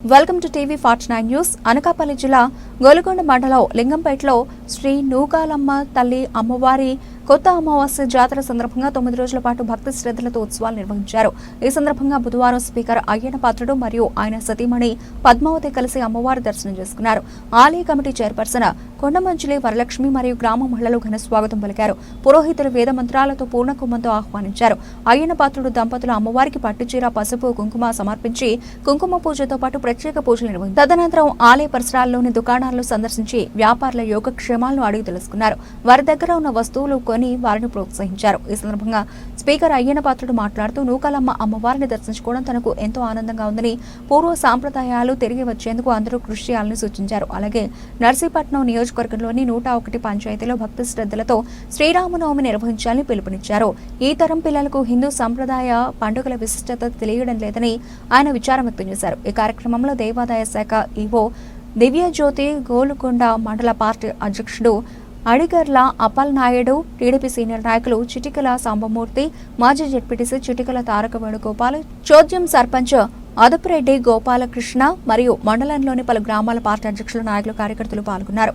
Welcome to TV forty nine news. Anakapalli జిల్లా గోలుకొండ మండలం లింగంపేటలో శ్రీ నూకాలమ్మ తల్లి అమ్మవారి కొత్త అమావాస్య జాతర సందర్భంగా తొమ్మిది రోజుల పాటు భక్తి శ్రద్ధలతో ఉత్సవాలు నిర్వహించారు. ఈ సందర్భంగా బుధవారం స్పీకర్ అయ్యన పాత్రుడు మరియు ఆయన సతీమణి పద్మావతి కలిసి అమ్మవారి దర్శనం చేసుకున్నారు. ఆలయ కమిటీ చైర్పర్సన్ కొండమంచిలి వరలక్ష్మి మరియు గ్రామ మహిళలు ఘన స్వాగతం పలికారు. పురోహితులు వేద మంత్రాలతో పూర్ణ కుంభంతో ఆహ్వానించారు. అయ్యన పాత్రుడు దంపతులు అమ్మవారికి పట్టుచీర పసుపు కుంకుమ సమర్పించి కుంకుమ పూజతో పాటు ప్రత్యేక పూజలు నిర్వహించారు. తదనంతరం ఆలయ పరిసరాల్లోని దుకాణాలను సందర్శించి వ్యాపారుల యోగక్షేమాలను అడిగి తెలుసుకున్నారు. వారి దగ్గర ఉన్న వస్తువులు కొని వారిని ప్రోత్సహించారు. ఈ సందర్భంగా స్పీకర్ అయ్యన పాత్రుడు మాట్లాడుతూ నూకాలమ్మ అమ్మవారిని దర్శించుకోవడం తనకు ఎంతో ఆనందంగా ఉందని పూర్వ సాంప్రదాయాలు తిరిగి వచ్చేందుకు అందరూ కృషి చేయాలని సూచించారు. అలాగే నర్సీపట్నం నియోజకవర్గంలోని నూట ఒకటి పంచాయతీలో భక్తి శ్రద్ధలతో శ్రీరామనవమి నిర్వహించాలని పిలుపునిచ్చారు. ఈ తరం పిల్లలకు హిందూ సంప్రదాయ పండుగల విశిష్టత తెలియడం లేదని ఆయన విచారం వ్యక్తం చేశారు. ఈ కార్యక్రమంలో దేవాదాయ శాఖ ఈవో దివ్యజ్యోతి గోలుకొండ మండల పార్టీ అధ్యక్షుడు అడిగర్ల అపల్ నాయుడు టీడీపీ సీనియర్ నాయకులు చిటికల సాంబమూర్తి మాజీ జడ్పీటీసీ చిటికల తారక వేణుగోపాల్ చోద్యం సర్పంచ్ అదుపురెడ్డి గోపాలకృష్ణ మరియు మండలంలోని పలు గ్రామాల పార్టీ అధ్యక్షులు నాయకులు కార్యకర్తలు పాల్గొన్నారు.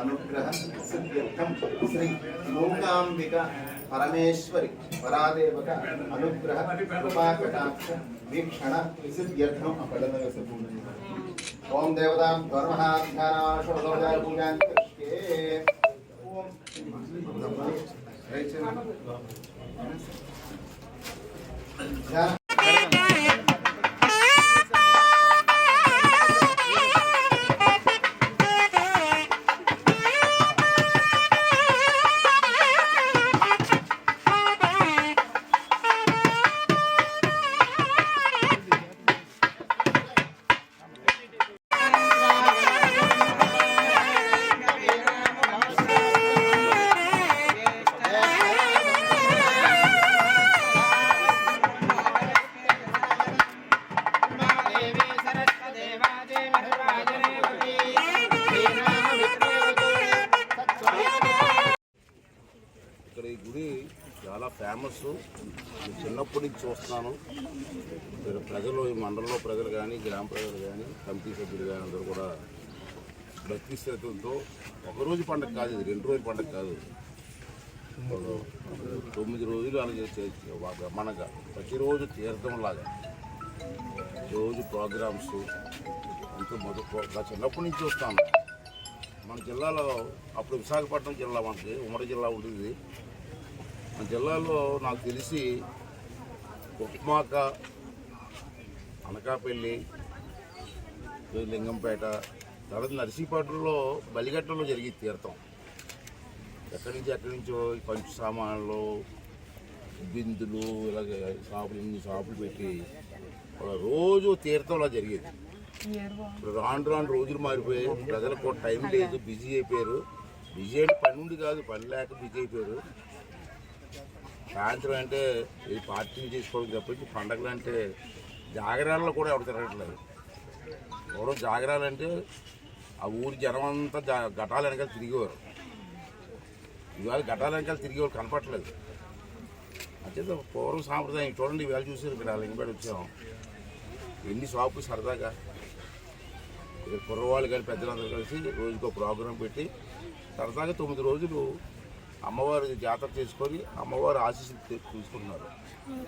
అనుగ్రహం సిద్ధ్యర్థం శ్రీ లోకాంబిక పరమేశ్వరి పరాదేవక అనుగ్రహ కృపాకటాక్ష వీక్షణ సిద్ధ్యర్థం ఓం దేవతాం ధ్యానాశోదోజాయ పూజాంతే ఓం ధ్యాన ఫేమస్. నేను చిన్నప్పటి నుంచి చూస్తున్నాను. ప్రజలు ఈ మండలంలో ప్రజలు కానీ గ్రామ ప్రజలు కానీ కమిటీ సభ్యులు కానీ అందరూ కూడా భక్తి శ్రద్ధలతో ఒకరోజు పండగ కాదు ఇది రెండు రోజుల పండగ కాదు. తొమ్మిది రోజులు అలాగే చే- బ్రహ్మాండంగా ప్రతిరోజు తీర్థం లాగా రోజు ప్రోగ్రామ్స్ అంతా మొదటి చిన్నప్పటి నుంచి చూస్తాను. మన జిల్లాలో అప్పుడు విశాఖపట్నం జిల్లా మనకి ఉమ్మడి జిల్లా ఉంటుంది మన జిల్లాలో నాకు తెలిసి ఉప్మాక అనకాపల్లి లింగంపేట తర్వాత నర్సీపట్నంలో బలిగట్టలో జరిగి తీర్థం. ఎక్కడి నుంచి ఎక్కడి నుంచో ఈ పంచు సామాన్లు బిందులు ఇలాగే షాపులు ఇన్ని షాపులు పెట్టి రోజు తీర్థంలా జరిగేది. ఇప్పుడు రాను రాను రోజులు మారిపోయాయి. ప్రజలకు టైం లేదు బిజీ అయిపోయారు. బిజీ అంటే పని ఉండి కాదు పని లేక బిజీ అయిపోయారు. సాయంత్రం అంటే ఈ పార్టీని తీసుకోవడం తప్పించి పండగలు అంటే జాగరాలలో కూడా ఎవరు తిరగట్లేదు. ఎవరో జాగరాలంటే ఆ ఊరి జనం అంతా జా- ఘటాల వెనకాల తిరిగేవారు. ఇవాళ ఘటాల వెనకాల తిరిగేవారు కనపట్లేదు అంటే పూర్వం సాంప్రదాయం. చూడండి ఇవాళ చూసారు ఇక్కడ లింగపేట వచ్చాం ఎన్ని షాపులు సరదాగా. ఇక్కడ కుర్రవాళ్ళు కానీ పెద్దలందరూ కలిసి రోజుకో ప్రోగ్రాం పెట్టి సరదాగా తొమ్మిది రోజులు అమ్మవారి జాతర చేసుకొని అమ్మవారి ఆశీస్సులు తీసుకుంటున్నారు.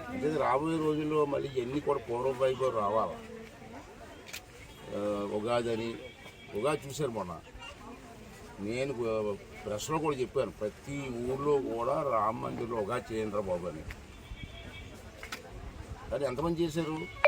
అంటే రాబోయే రోజుల్లో మళ్ళీ ఇవన్నీ కూడా పూర్వం వైపు రావాలి? ఉగాది అని ఉగాది చూశారు మొన్న. నేను ఆ, ప్రెస్లో కూడా చెప్పాను. ప్రతి ఊళ్ళో కూడా రామ మందిర్లో ఉగాది చేయండి రా బాబు అని. కానీ ఎంతమంది చేశారు?